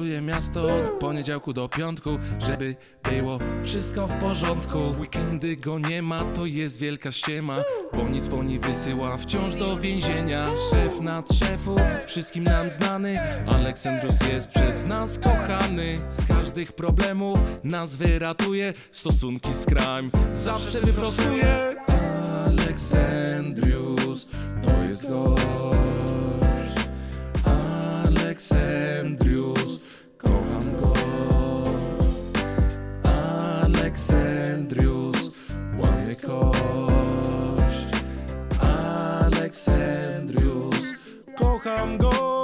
Miasto od poniedziałku do piątku, żeby było wszystko w porządku. W weekendy go nie ma, to jest wielka ściema, bo nic po niej wysyła wciąż do więzienia. Szef nad szefów, wszystkim nam znany, Aleksandrus jest przez nas kochany. Z każdych problemów nas wyratuje, stosunki z crime zawsze wyprostuje. Aleksandrius, to jest gość. Aleksandrius łamie kość. Aleksandrius, kocham go.